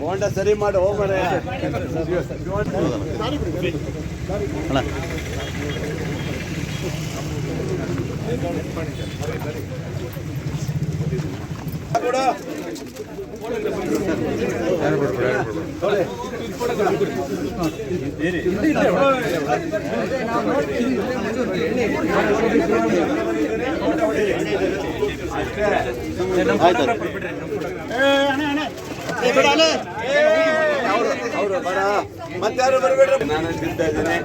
Honda ಸರಿ ಮಾಡಿ ಹೋಗೋಣ ಬೇರೆ ಅವರು ಬರ ಮತ್ತಾರು ನಾನು ತಿಂತಾ ಇದ್ದೇನೆ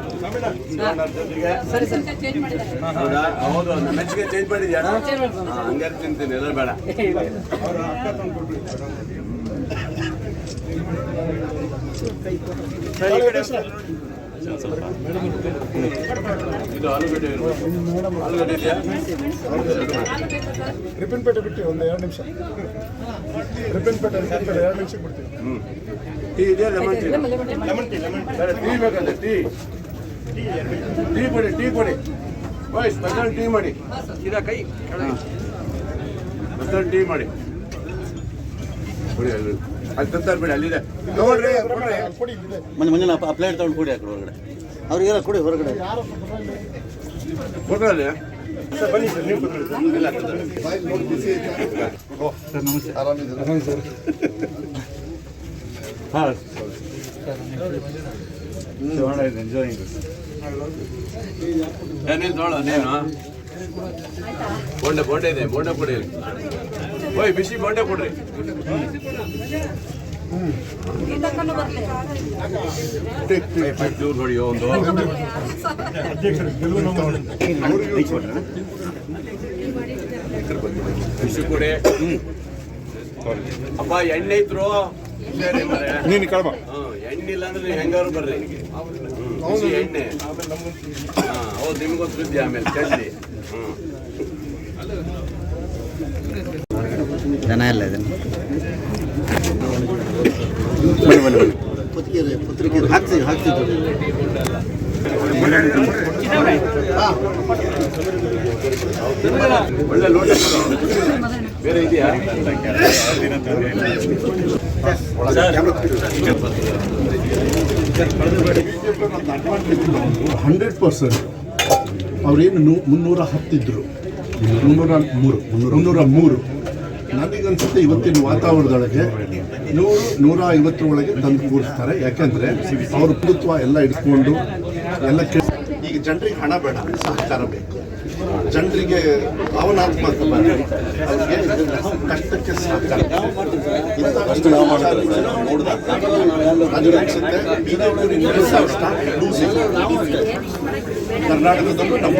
ಹೌದಾ ಹೌದು ನಮ್ಮ ಹೆಚ್ಚಿಗೆ ಚೇಂಜ್ ಮಾಡಿದ್ಯಾ ಹಂಗಾರೆ ತಿಂತೀನಿ ಎಲ್ಲ ಬೇಡ ಇದು ಆಲೂಗಡ್ಡೆ. ಆಲೂಗಡ್ಡೆ ಇದೆಯಾ ರಿಪನ್ ಪೇಟೆ ಬಿಟ್ಟು ಒಂದು ಎರಡು ನಿಮಿಷ ರಿಪಿನ್ ಪೇಟೆ ಪೇಟೆ ಎರಡು ನಿಮಿಷಕ್ಕೆ ಬಿಡ್ತೀವಿ ಟೀ ಇದೆಯಾ ಲೆಮನ್ ಟೀ ಲೆಮನ್ ಟೀ ಬೇಕಂದ್ರೆ ಟೀ. ಟೀ ಕೊಡಿ ಟೀ ಕೊಡಿ. ಬಾಯ್ ಸ್ಪೆಷಲ್ ಟೀ ಮಾಡಿ. ಸ್ಪೆಷಲ್ ಟೀ ಮಾಡಿ. ಕೊಡಿ ಅಲ್ಲಿ ಅಲ್ಲಿ ತಂತಾರೆ ಬಿಡಿ ಅಲ್ಲಿದೆ ನೋಡ್ರಿ ಕೊಡ್ರಿ. ಕೊಡಿ ಇದೆ ಮಂಜು ಮಂಜುನ ಆ ಪ್ಲೇಟ್ ತಗೊಂಡು ಕೊಡಿ ಆ ಕಡೆ ಹೊರಗಡೆ ಅವ್ರಿಗೆಲ್ಲ ಕೊಡಿ ಹೊರಗಡೆ ಯಾರು ಕೊಡ್ರಿ ಅಲ್ಲಿ ಸರ್ ಬನ್ನಿ ಸರ್ ನೀವು ಕೂತ್ಕೊಳ್ಳಿ ಇಲ್ಲ ತಂತಾರೆ. ಸರ್ ನಮಸ್ತೆ ಆರಾಮಿದ್ದೀರಾ ಸರ್ ಹಾಂ ಏನಿಲ್ಲ ನೋಡು ನೀನು ಬೋಂಡೆ ಬೋಂಡೆ ಇದೆ ಬೋಂಡೆ ಕೊಡಿ ಅಲ್ಲಿ. ಓಯ್ ಬಿಸಿ ಬೋಂಡೆ ಕೊಡ್ರಿ. ಚೂರು ನೋಡಿ ಒಂದು ಬಿಸಿ ಕೊಡಿ ಅಪ್ಪ ಎಣ್ಣೆ ಇದ್ರು. ನೀನು ಕಳ್ಬ. ಎಣ್ಣೆ ಇಲ್ಲ ಅಂದ್ರೆ ಹೆಂಗಾರು ಬರ್ರಿ ಎಣ್ಣೆ. ಹಾ ಹೌದು ನಿಮ್ಗೊಂದು ಸುದ್ದಿ ಆಮೇಲೆ ಚಡ್ಡಿ ಹ್ಮ್. ಜನ ಎಲ್ಲ ಇದೆ. ಬನ್ನಿ ಬನ್ನಿ ಬನ್ನಿ. ಪತ್ರಿಕೆ ಪತ್ರಿಕೆ ಹಾಕ್ಸಿ ಹಾಕ್ಸಿದ್ದು ಒಳ್ಳೆ ಲೋಟ ಕೊಡು. ಬೇರೆ ಇದೆಯಾ ಹಂಡ್ರೆಡ್ ಪರ್ಸೆಂಟ್ ಅವ್ರೇನು ಮುನ್ನೂರ ಹತ್ತಿದ್ರು. ಮುನ್ನೂರ ಮೂರು. ಮುನ್ನೂರ ಮೂರು. ನನಗನ್ಸುತ್ತೆ ಇವತ್ತಿನ ವಾತಾವರಣದೊಳಗೆ ನೂರು, ನೂರ ಐವತ್ತರೊಳಗೆ ತಂದು ಕೂರಿಸ್ತಾರೆ. ಯಾಕೆಂದ್ರೆ ಅವ್ರ ಪ್ರಭುತ್ವ ಎಲ್ಲ ಇಟ್ಕೊಂಡು ಎಲ್ಲ ಈಗ ಜನರಿಗೆ ಹಣ ಬೇಡ, ಸಹಕಾರ ಬೇಕು. ಜನರಿಗೆ ಭಾವನಾತ್ಮಕ ಅವ್ರಿಗೆ ಕಷ್ಟಕ್ಕೆ ಕರ್ನಾಟಕದಲ್ಲೂ ನಮ್ಮ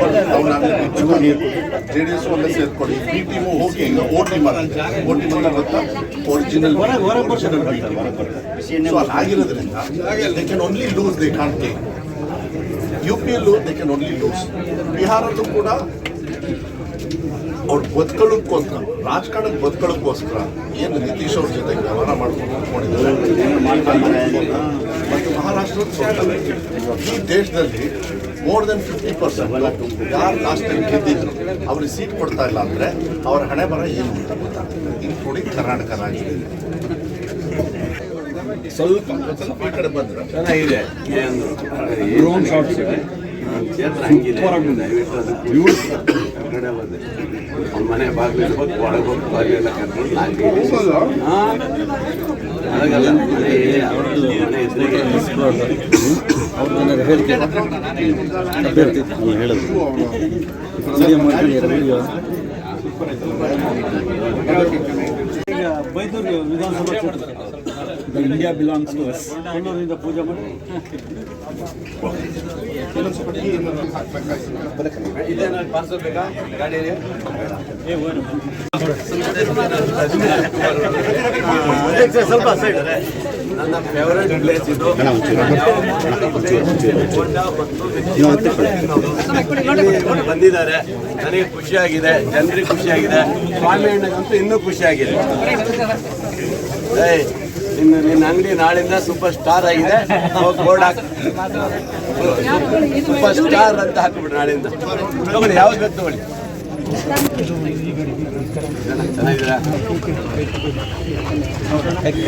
ಜೆ ಡಿ ಎಸ್ ಅಲ್ಲೇ ಸೇರ್ಕೊಡಿ ಬಿ ಟೀಮು ಹೋಗಿ ಈಗ ಓ ಟಿ ಮಾಡುತ್ತೆ ಓ ಟಿ ಮಾಡ ಗೊತ್ತಾ? ಒರಿಜಿನಲ್ ಆಗಿರೋದ್ರಿಂದ they can only lose they can't take you ಪಿಯಲ್ಲೂ ದೇ ಕ್ಯಾನ್ ಓನ್ಲಿ ಲೂಸ್ ಬಿಹಾರಲ್ಲೂ ಕೂಡ ಅವ್ರು ಬದುಕೊಳ್ಳೋಕ್ಕೋಸ್ಕರ ರಾಜಕಾರಣ ಬದುಕೊಳ್ಳೋಕ್ಕೋಸ್ಕರ ಏನು ನಿತೀಶ್ ಅವ್ರ ಜೊತೆ ವ್ಯವಹಾರ ಮಾಡ್ಕೊಂಡು ಕೂತ್ಕೊಂಡಿದ್ದಾರೆ, ಮತ್ತು ಮಹಾರಾಷ್ಟ್ರದ. ಈ ದೇಶದಲ್ಲಿ ಮೋರ್ ದೆನ್ ಫಿಫ್ಟಿ ಪರ್ಸೆಂಟ್ ಯಾರು ಲಾಸ್ಟ್ ಟೈಮ್ ಗೆದ್ದಿದ್ರು, ಅವ್ರಿಗೆ ಸೀಟ್ ಕೊಡ್ತಾ ಇಲ್ಲ ಅಂದರೆ ಅವ್ರ ಹಣೆ ಬರ ಏನು ಅಂತ ಗೊತ್ತಾಗ್ತದೆ. ಇನ್ಕ್ಲೂಡಿಂಗ್ ಕರ್ನಾಟಕ ರಾಜ್ಯದಲ್ಲಿ ಸ್ವಲ್ಪ ಸ್ವಲ್ಪ ಈ ಕಡೆ ಬಂದ್ರೆ? ಚೆನ್ನಾಗಿದೆ. ಏನು ಡ್ರೋನ್ ಶಾಟ್ಸ್ ಕ್ಷೇತ್ರ ಹಂಗಿದೆ. ಬಂದೆ. ಅವ್ನ ಮನೆ ಬಾಗಿಲು ಒಳಗೆ ಹೋಗಿ ಬಾಗಿಲೆಲ್ಲ ಕರ್ಕೊಂಡು ಲಾಗಿ ಹಾಂ. ಹಾಗಲ್ಲ. ಮನೆ ಅವ್ರದ್ದು ಮನೆ ಎದುರಿಗೆ ಅವ್ರದ್ದು ಹೇಳಿಕೆ ಅಭ್ಯರ್ಥಿ ಅಲ್ಲ ಹೇಳಿದ್ರು ಬೈದೂರು ವಿಧಾನಸಭಾ ಕ್ಷೇತ್ರ ಇಂಡಿಯಾ ಬಿಲಾಂಗ್ಸ್ ಟು ಅಸ್ ಪೂಜೆ ಮಾಡಿ ಸ್ವಲ್ಪ ನನ್ನ ಫೇವರೇಟ್ ಪ್ಲೇಸ್ ಇದು ಬಂದಿದ್ದಾರೆ ನನಗೆ ಖುಷಿಯಾಗಿದೆ ಜನರಿಗೆ ಖುಷಿಯಾಗಿದೆ ಸ್ವಾಮಿ ಅಣ್ಣಗಂತೂ ಇನ್ನೂ ಖುಷಿಯಾಗಿದೆ ನಿನ್ನ ನಿನ್ನ ಅಂಗಡಿ ನಾಳಿಂದ ಸೂಪರ್ ಸ್ಟಾರ್ ಆಗಿದೆ. ಬೋರ್ಡ್ ಹಾಕಿ. ಸೂಪರ್ ಸ್ಟಾರ್ ಅಂತ ಹಾಕಿಬಿಡು ನಾಳಿಂದ. ತಗೊಳ್ಳಿ ಯಾವ್ದು ಬೇಕು ತಗೊಳ್ಳಿ.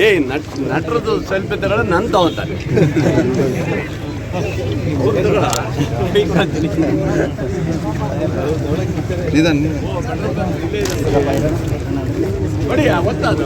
ಏ ನಟ ನಟರದ್ದು ಸೆಲ್ಫಿ ತಗೊಳ್ಳೋ ನನ್ನ ತಗೊಂತಾರೆ ನಿಧಾನ ನೋಡಿ ಅವತ್ತದು